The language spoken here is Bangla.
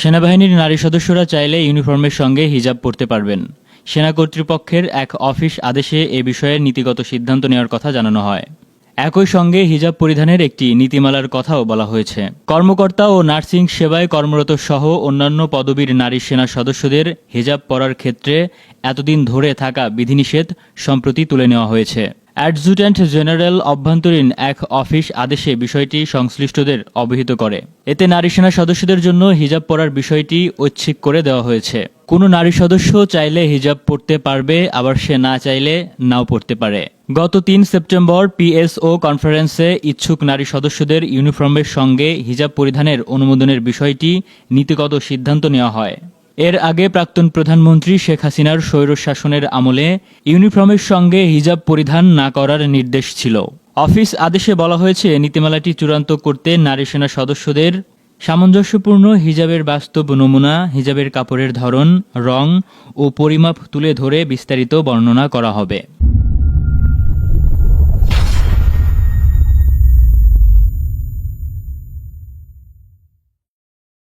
সেনাবাহিনীর নারী সদস্যরা চাইলে ইউনিফর্মের সঙ্গে হিজাব পরতে পারবেন। সেনা কর্তৃপক্ষের এক অফিস আদেশে এ বিষয়ে নীতিগত সিদ্ধান্ত নেওয়ার কথা জানানো হয়। একই সঙ্গে হিজাব পরিধানের একটি নীতিমালার কথাও বলা হয়েছে। কর্মকর্তা ও নার্সিং সেবায় কর্মরত সহ অন্যান্য পদবীর নারী সেনা সদস্যদের হিজাব পরার ক্ষেত্রে এতদিন ধরে থাকা বিধিনিষেধ সম্প্রতি তুলে নেওয়া হয়েছে। অ্যাডজুট্যান্ট জেনারেল অভ্যন্তরীণ এক অফিস আদেশে বিষয়টি সংশ্লিষ্টদের অবহিত করে। এতে নারী সেনা সদস্যদের জন্য হিজাব পরার বিষয়টি ঐচ্ছিক করে দেওয়া হয়েছে। কোনো নারী সদস্য চাইলে হিজাব পড়তে পারবে, আবার সে না চাইলে নাও পড়তে পারে। গত তিন সেপ্টেম্বর পিএসও কনফারেন্সে ইচ্ছুক নারী সদস্যদের ইউনিফর্মের সঙ্গে হিজাব পরিধানের অনুমোদনের বিষয়টি নীতিগত সিদ্ধান্ত নেওয়া হয়। এর আগে প্রাক্তন প্রধানমন্ত্রী শেখ হাসিনার স্বৈরশাসনের আমলে ইউনিফর্মের সঙ্গে হিজাব পরিধান না করার নির্দেশ ছিল। অফিস আদেশে বলা হয়েছে, নীতিমালাটি চূড়ান্ত করতে নারী সেনা সদস্যদের সামঞ্জস্যপূর্ণ হিজাবের বাস্তব নমুনা, হিজাবের কাপড়ের ধরন, রং ও পরিমাপ তুলে ধরে বিস্তারিত বর্ণনা করা হবে।